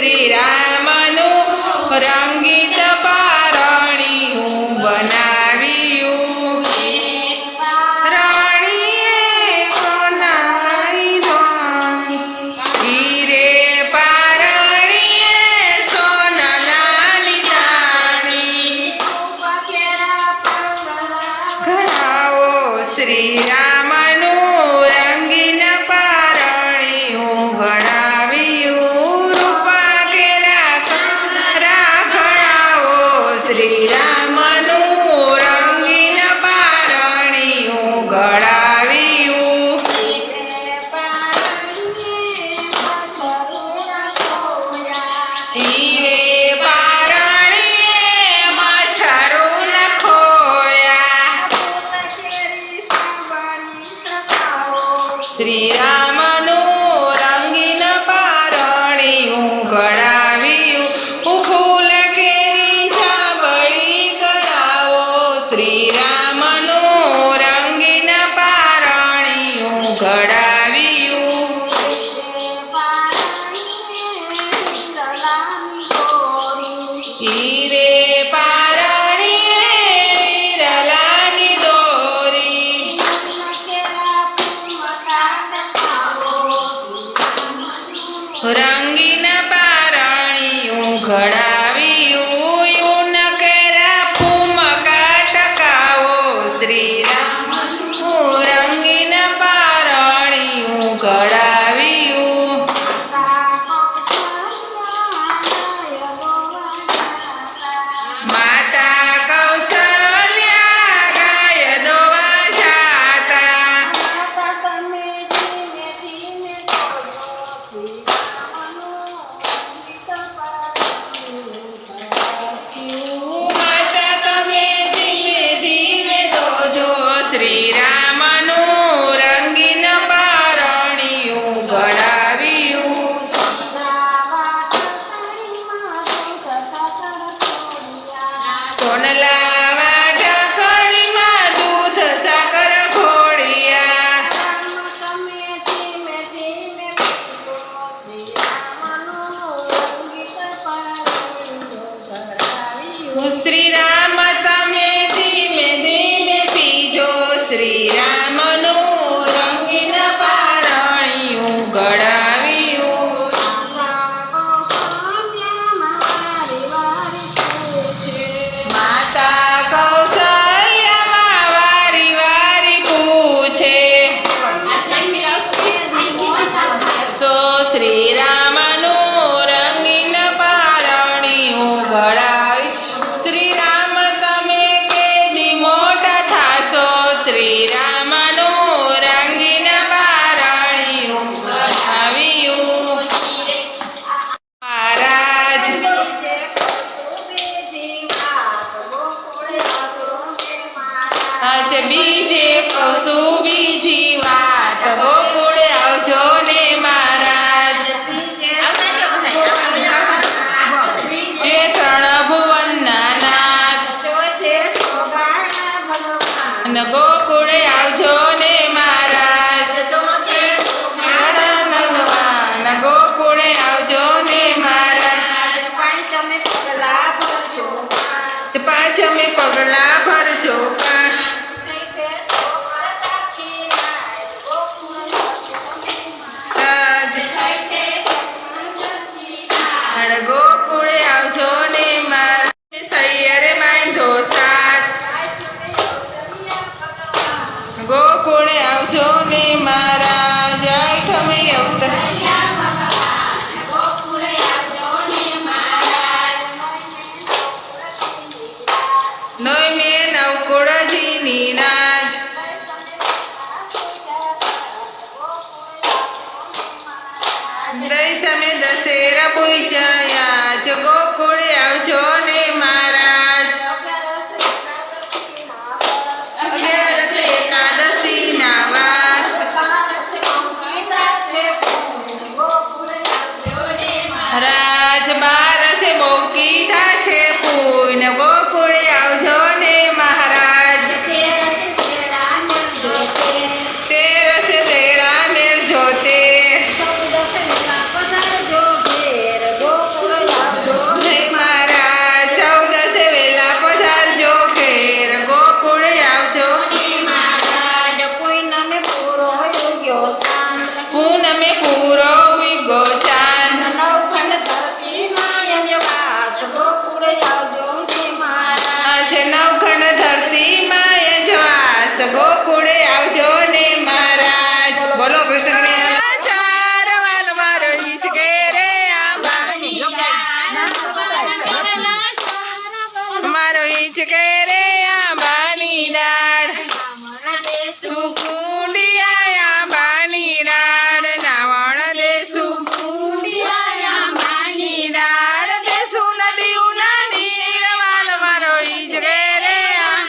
શ્રી રામનું રંગીત હું બનાવ્યું. રાણીએ સોનાઈ હીરે પારણીએ સોનલાની દાણી ઘડાવો શ્રી રામનું શ્રી રામનું રંગીન પારણિયું ઘડાવ્યું ફૂલ કેરી છાબડી કરાવો. શ્રી રામનું રંગીન પારણિયું ઘડાવ્યું હીરે રંગીન પારણીઓ ઘડાવ્યું શ્રી રામ તમે ધીમે ધીમે પીજો. શ્રી રામનું શ્રી રામનું રંગીન આજ બીજે કશું બીજી વાત દઈ સમે દશેરા પૂજાયા જ ગોકુળે આવજો ને મહારાજ. અગિયારસ એકાદશી ના વાર. રાજ બારસે બહુ કીધા છે છે નવઘણ ધરતી માં યજવાસ ગોકુળે આવજો ને મહારાજ. બોલો કૃષ્ણ મારો ઈચ કે